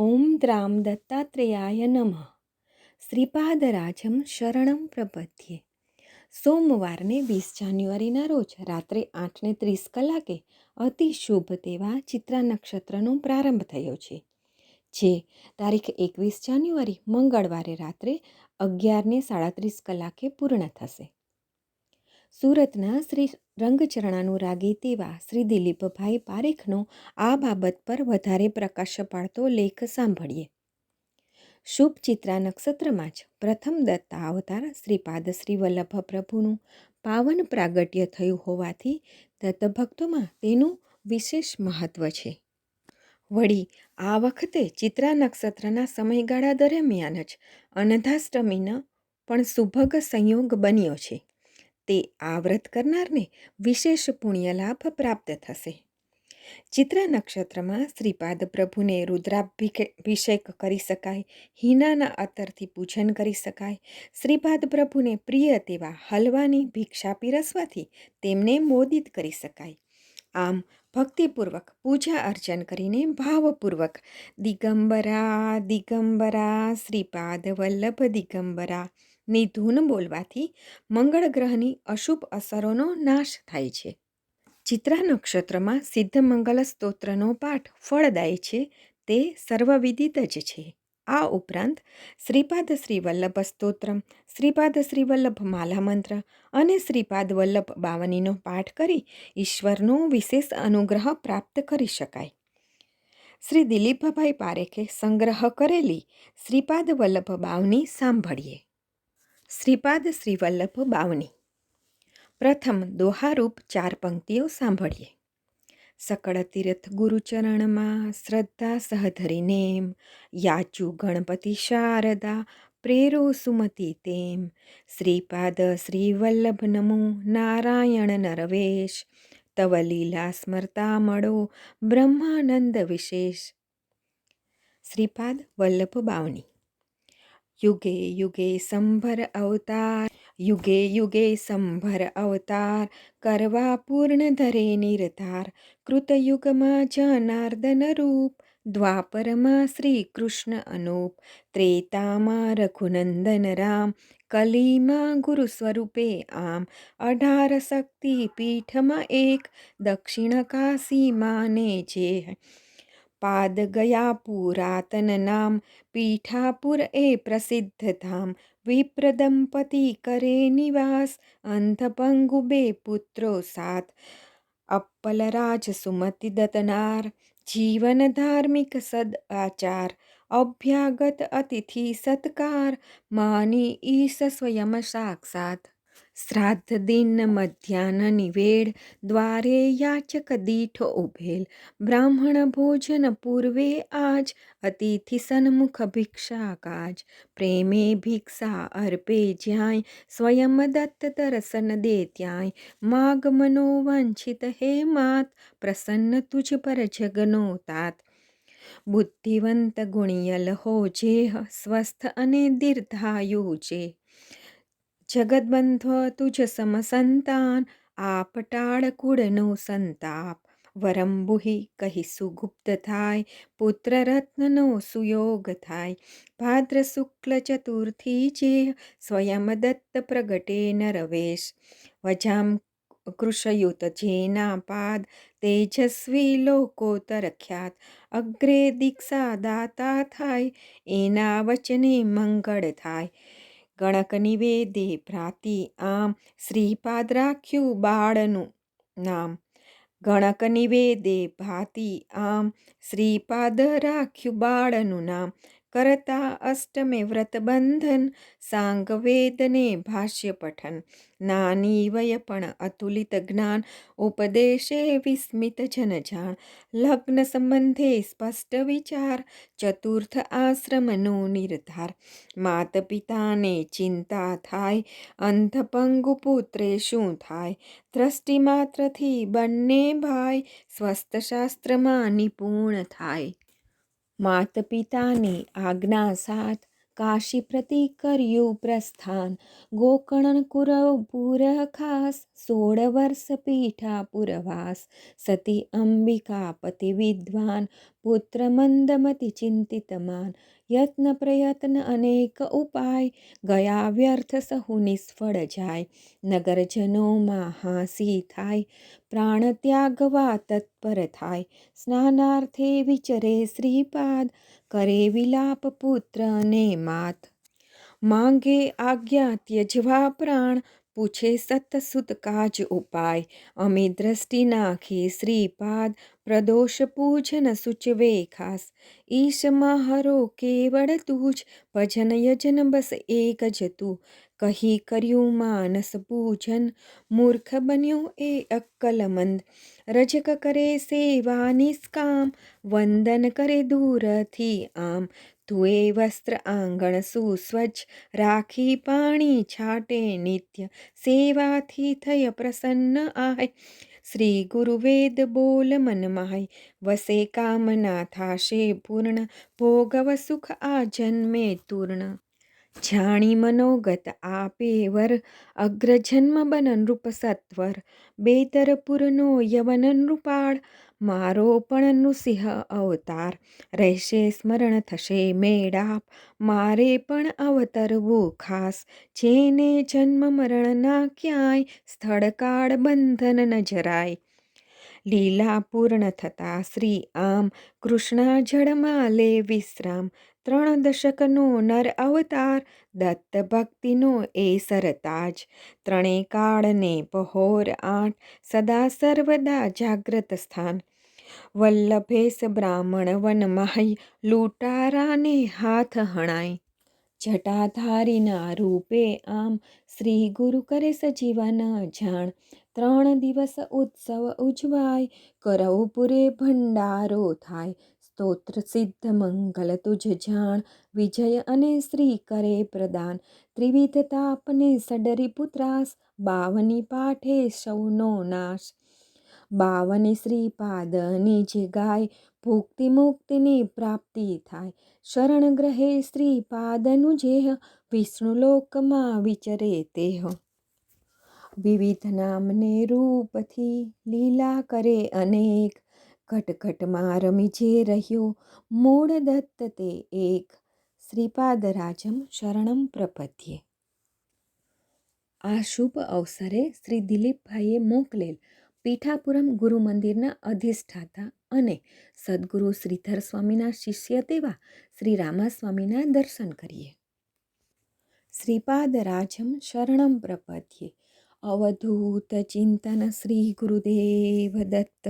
ઓમ દ્રામ દત્તાત્રેયાય નમઃ શ્રીપાદરાજમ શરણમ પ્રપથ્યે સોમવારને વીસ જાન્યુઆરીના રોજ રાત્રે આઠને ત્રીસ કલાકે અતિ શુભ તેવા ચિત્રા નક્ષત્રનો પ્રારંભ થયો છે, જે તારીખ એકવીસ જાન્યુઆરી મંગળવારે રાત્રે અગિયારને સાડત્રીસ કલાકે પૂર્ણ થશે. સુરતના શ્રી રંગચરણાનુરાગી તેવા શ્રી દિલીપભાઈ પારેખનો આ બાબત પર વધારે પ્રકાશ પાડતો લેખ સાંભળીએ. શુભ ચિત્રા નક્ષત્રમાં જ પ્રથમ દત્તા અવતાર શ્રીપાદ શ્રી વલ્લભ પ્રભુનું પાવન પ્રાગટ્ય થયું હોવાથી દત્તભક્તોમાં તેનું વિશેષ મહત્વ છે. વળી, આ વખતે ચિત્રા નક્ષત્રના સમયગાળા દરમિયાન જ અનધાષ્ટમીનો પણ સુભગ સંયોગ બન્યો છે. તે આ વ્રત કરનારને વિશેષ પુણ્ય લાભ પ્રાપ્ત થશે. ચિત્ર નક્ષત્રમાં શ્રીપાદ પ્રભુને રુદ્રાભિષેક કરી શકાય, હિનાના અત્તરથી પૂજન કરી શકાય. શ્રીપાદ પ્રભુને પ્રિય તેવા હલવાની ભિક્ષા પીરસવાથી તેમને મોદિત કરી શકાય. આમ ભક્તિપૂર્વક પૂજા અર્ચન કરીને ભાવપૂર્વક દિગંબરા દિગંબરા, શ્રીપાદ વલ્લભ દિગંબરા. ની ધૂન બોલવાથી મંગળ ગ્રહની અશુભ અસરોનો નાશ થાય છે. ચિત્રા નક્ષત્રમાં સિદ્ધ મંગલ સ્તોત્રનો પાઠ ફળદાય છે, તે સર્વવિદિત જ છે. આ ઉપરાંત શ્રીપાદ શ્રી વલ્લભ સ્તોત્રમ, શ્રીપાદ શ્રી વલ્લભ માલા મંત્ર અને શ્રીપાદ વલ્લભ બાવનીનો પાઠ કરી ઈશ્વરનો વિશેષ અનુગ્રહ પ્રાપ્ત કરી શકાય. શ્રી દિલીપભાઈ પારેખે સંગ્રહ કરેલી શ્રીપાદ વલ્લભ બાવની સાંભળીએ. શ્રીપાદ શ્રીવલ્લભ બાવની. પ્રથમ દોહારૂપ ચાર પંક્તિઓ સાંભળીએ. સકળ તીર્થ ગુરુચરણમાં શ્રદ્ધા સહધરીને યાચુ ગણપતિ શારદા, પ્રેરો સુમતિ તેમ. શ્રીપાદ શ્રીવલ્લભ નમો નારાયણ નરવેશ, તવ લીલા સ્મરતા મળો બ્રહ્માનંદ વિશેષ. શ્રીપાદ વલ્લભ બાવની. યુગે યુગે સંભર અવતાર યુગે યુગે સંભર અવતાર કરવા પૂર્ણ ધરે નિરધાર કૃતયુગમાં જનાર્દન રૂપ દ્વાપરમાં શ્રી કૃષ્ણ અનુપ ત્રેતામાં રઘુનંદન રામ કલીમાં ગુરુ સ્વરૂપે આમ અઢાર શક્તિ પીઠમાં એક દક્ષિણ કાશીમાં ને જે પાદ ગયા પુરાતન નામ પીઠાપુર એ પ્રસિદ્ધ ધામ વિપ્ર દંપતી કરે નિવાસ અંધપંગુ બે પુત્રો સાથ અપ્પલરાજ સુમતિ દતનાર જીવન ધાર્મિક સદ આચાર અભ્યાગત અતિથિ સત્કાર માની ઈશ સ્વયં સાક્ષાત શ્રાદ્ધ દિન મધ્યાહ્ન નિવેડ દ્વારે યાચક દીઠ ઉભેલ. બ્રાહ્મણ ભોજન પૂર્વે આજ, અતિથિ સન્મુખ ભિક્ષા કાજ. પ્રેમે ભિક્ષા અર્પે જ્યાંય, સ્વયં દત્ત દર્શન દે ત્યાંય. માગ મનોવાંછિત હે માત, પ્રસન્ન તુજ પર જગનો તાત. બુદ્ધિવંત ગુણિયલ હો જેહ, સ્વસ્થ અને દીર્ઘાયુ છે જગદબંધો તુજ સમસંતાન સંતાન આપ કુળનો સંતાપ વરંબુહી કહી સુગુપ્ત થાય પુત્ર રત્નનો સુયોગ થાય ભાદ્ર શુક્લ ચતુર્થી જે સ્વયં દત્ત પ્રગટે નરવેશ વજામ કૃષયુત જેના પાદ તેજસ્વી લોકોતર ખ્યાત અગ્રે દીક્ષા દાતા થાય એના વચને મંગળ થાય ગણક નિવેદે ભ્રાતિ આમ શ્રીપાદ રાખ્યું બાળનું નામ ગણક નિવેદે ભાતિ આમ શ્રીપાદ રાખ્યું બાળનું નામ કરતા અષ્ટમે વ્રત બંધન સાંગ વેદને ભાષ્ય પઠન નાની વય પણ અતુલિત જ્ઞાન ઉપદેશે વિસ્મિત જન જાણ લગ્ન સંબંધે સ્પષ્ટ વિચાર ચતુર્થ આશ્રમનો નિર્ધાર માત પિતાને ચિંતા થાય અંધપંગુ પુત્રે શું થાય દ્રષ્ટિ માત્રથી બંને ભાઈ સ્વસ્થ શાસ્ત્રમાં નિપુણ થાય માત પિતાની આજ્ઞા સાથ કાશી પ્રતિ કર્યું પ્રસ્થાન. ગોકર્ણ કુરવપુર ખાસ સોળ વર્ષ પીઠા પુરવાસ, સતી અંબિકા, પતિ વિદ્વાન, પુત્ર મંદમતિ ચિંતિતમાન યત્ન પ્રયત્ન અનેક ઉપાય, ગયા વ્યર્થ સહુ નિષ્ફળ જાય નગરજનોમાં હાંસી થાય, પ્રાણ ત્યાગવા તત્પર થાય, સ્નાનાર્થે વિચરે શ્રીપાદ, કરે વિલાપ પુત્ર અને માત, માંગે આજ્ઞા ત્યજવા પ્રાણ પૂછે સતસુત કાજ ઉપાય અમે દ્રષ્ટિ નાખી શ્રીપાદ પ્રદોષ પૂજન સુચવે ખાસ ઈશમાં હરો કેવળ તું જ ભજન યજન બસ એક જ તું કહી કર્યું માનસ પૂજન મૂર્ખ બન્યું એ અક્કલમંદ રજક કરે સેવા નિષ્કામ વંદન કરે દૂરથી આમ ધુએ વસ્ત્ર આંગણ સુસ્વચ્છ રાખી પાણી છાટે નિત્ય સેવાથી થય પ્રસન્ન આય શ્રી ગુરુવેદ બોલ મન માય વસે કામના થાશે પૂર્ણ, ભોગવ સુખ આ જન્મે તૂર્ણ. જાણી મનોગત, આપે વર, અગ્રજન્મ બન નૃપ સત્વર, બેતરપુરનો યવન નૃપાળ મારો પણ નૃસિંહ અવતાર, રહેશે સ્મરણ થશે મેળાપ, મારે પણ અવતરવું ખાસ, જેને જન્મ મરણ ના ક્યાંય, સ્થળકાળ બંધન ન જરાય. લીલા પૂર્ણ થતા શ્રી આમ, કૃષ્ણા જળમાં લે વિશ્રામ. ત્રણ દશકનો નર અવતાર દત્ત ભક્તિનો એ સરતાજ. ત્રણે કાળને પહોર આઠ, સદા સર્વદા જાગ્રત સ્થાન. વલ્લભેશ બ્રાહ્મણ વન માહી લૂંટારાને હાથ હણાય. જટાધારીના રૂપે આમ શ્રી ગુરુ કરે સજીવન જાણ. ત્રણ દિવસ ઉત્સવ ઉજવાય કરવપુરે ભંડારો થાય. સ્તોત્ર સિદ્ધ મંગલ તુજ જાણ, વિજય અને શ્રી કરે પ્રદાન. ત્રિવિધ તાપને સડરી પુત્રાસ, બાવની પાઠે સૌનો નાશ. બાવની શ્રીપાદની જે ગાય, ભુક્તિ મુક્તિની પ્રાપ્તિ થાય. શરણ ગ્રહે શ્રીપાદનું જેહ વિષ્ણુલોકમાં વિચરે તેહ. વિવિધ નામને રૂપથી લીલા કરે અનેક. ઘટઘટમાં રમી જે રહ્યો, મૂળ દત્ત તે એક. શ્રીપાદ રાજમ શરણમ પ્રપદ્યે. આ શુભ અવસરે શ્રી દિલીપભાઈએ મોકલેલ પીઠાપુરમ ગુરુ મંદિરના અધિષ્ઠાતા અને સદગુરુ શ્રીધર સ્વામીના શિષ્ય તેવા શ્રી રામાસ્વામીના દર્શન કરીએ. શ્રીપાદરાજમ શરણમ પ્રપદ્યે. અવધૂત ચિંતન શ્રી ગુરુદેવ દત્ત.